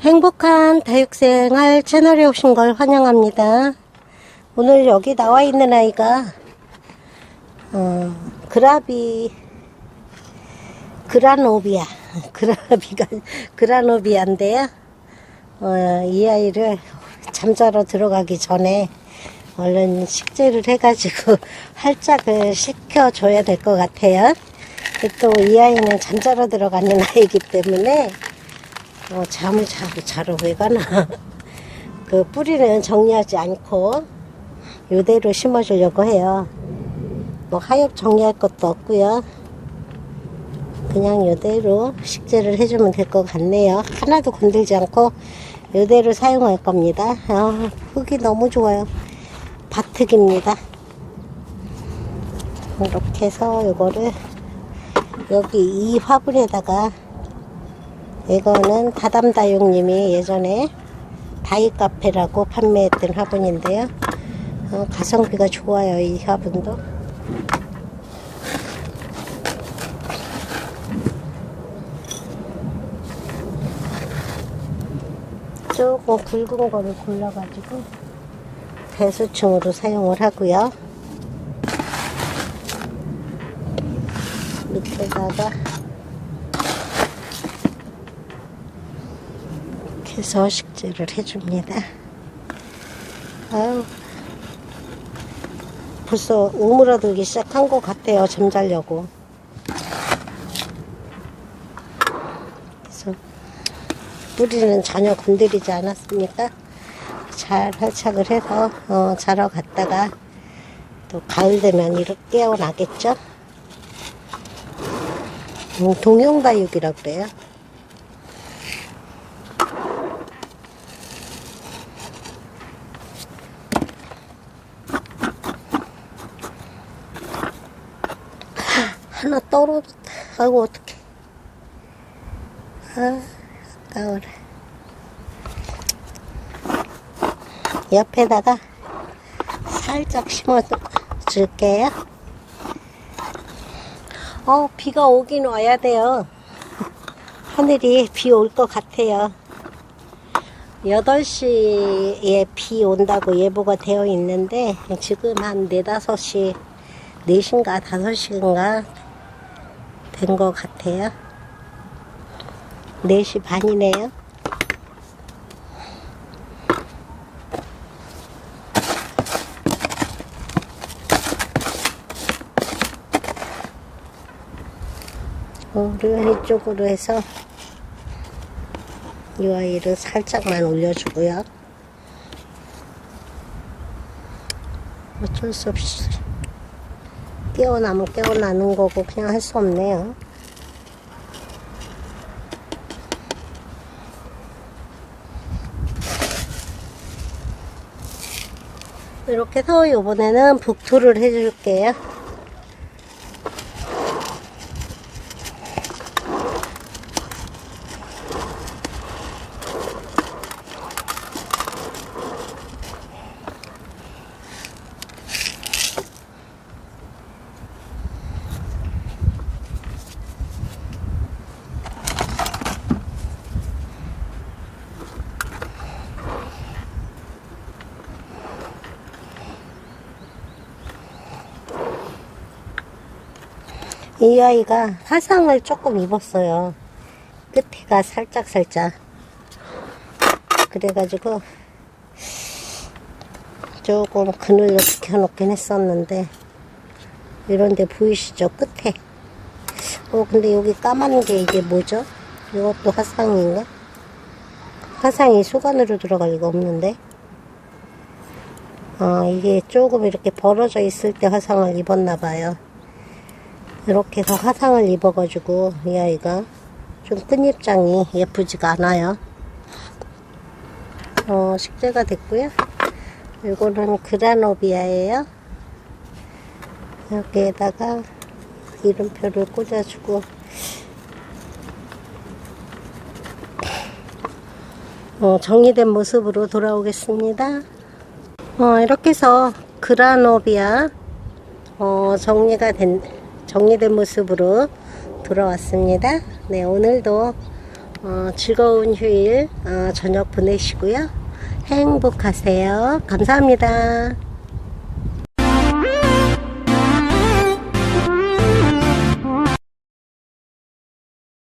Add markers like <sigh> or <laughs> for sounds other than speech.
행복한 다육생활 채널에 오신 걸 환영합니다. 오늘 여기 나와 있는 아이가 어, 그라비 그라노비아 <laughs> 그라비가 그라노비아인데요. 어, 이 아이를 잠자러 들어가기 전에 얼른 식재를 해가지고 <laughs> 활짝을 시켜줘야 될 것 같아요. 또 이 아이는 잠자러 들어가는 아이기 때문에 어, 잠을 자고 자러 왜 가나. 그 뿌리는 정리하지 않고 이대로 심어주려고 해요. 뭐 하엽 정리할 것도 없고요. 그냥 이대로 식재를 해주면 될 것 같네요. 하나도 건들지 않고 이대로 사용할 겁니다. 아, 흙이 너무 좋아요. 밭흙입니다. 이렇게 해서 이거를 여기 이 화분에다가 이거는 다담다육님이 예전에 다이카페라고 판매했던 화분인데요. 어, 가성비가 좋아요, 이 화분도. 조금 굵은 거를 골라가지고 배수층으로 사용을 하고요. 밑에다가 이렇게 식재를 해줍니다. 아유, 벌써 오므라들기 시작한 것 같아요. 잠자려고. 그래서 뿌리는 전혀 건드리지 않았으니까 잘 활착을 해서 어, 자러 갔다가 또 가을 되면 이렇게 깨어나겠죠. 음, 동용다육이라고 그래요. 하나 떨어졌다. 아이고, 어떡해. 아, 아까워라. 옆에다가 살짝 심어 줄게요. 어, 비가 오긴 와야 돼요. 하늘이 비 올 것 같아요. 8시에 비 온다고 예보가 되어 있는데, 지금 한 4, 5시, 4시인가 5시인가 된 것 같아요. 4시 반이네요. 우리 이쪽으로 해서 이 아이를 살짝만 올려주고요. 어쩔 수 없이 깨어나면 깨어나는 거고 그냥 할 수 없네요. 이렇게 해서 이번에는 북토를 해줄게요. 이 아이가 화상을 조금 입었어요. 끝에가 살짝 살짝. 그래가지고 조금 그늘로 비켜놓긴 했었는데 이런데 보이시죠? 끝에. 어 근데 여기 까만 게 이게 뭐죠? 이것도 화상인가? 화상이 수관으로 들어갈 리가 없는데. 어 이게 조금 이렇게 벌어져 있을 때 화상을 입었나 봐요. 이렇게 해서 화상을 입어가지고 이 아이가 좀 끝입장이 예쁘지가 않아요. 어, 식재가 됐고요. 이거는 그라노비아예요. 여기에다가 이름표를 꽂아주고 어, 정리된 모습으로 돌아오겠습니다. 어, 이렇게 해서 그라노비아 어, 정리가 된 정리된 모습으로 돌아왔습니다. 네, 오늘도 어, 즐거운 휴일 어, 저녁 보내시고요. 행복하세요. 감사합니다.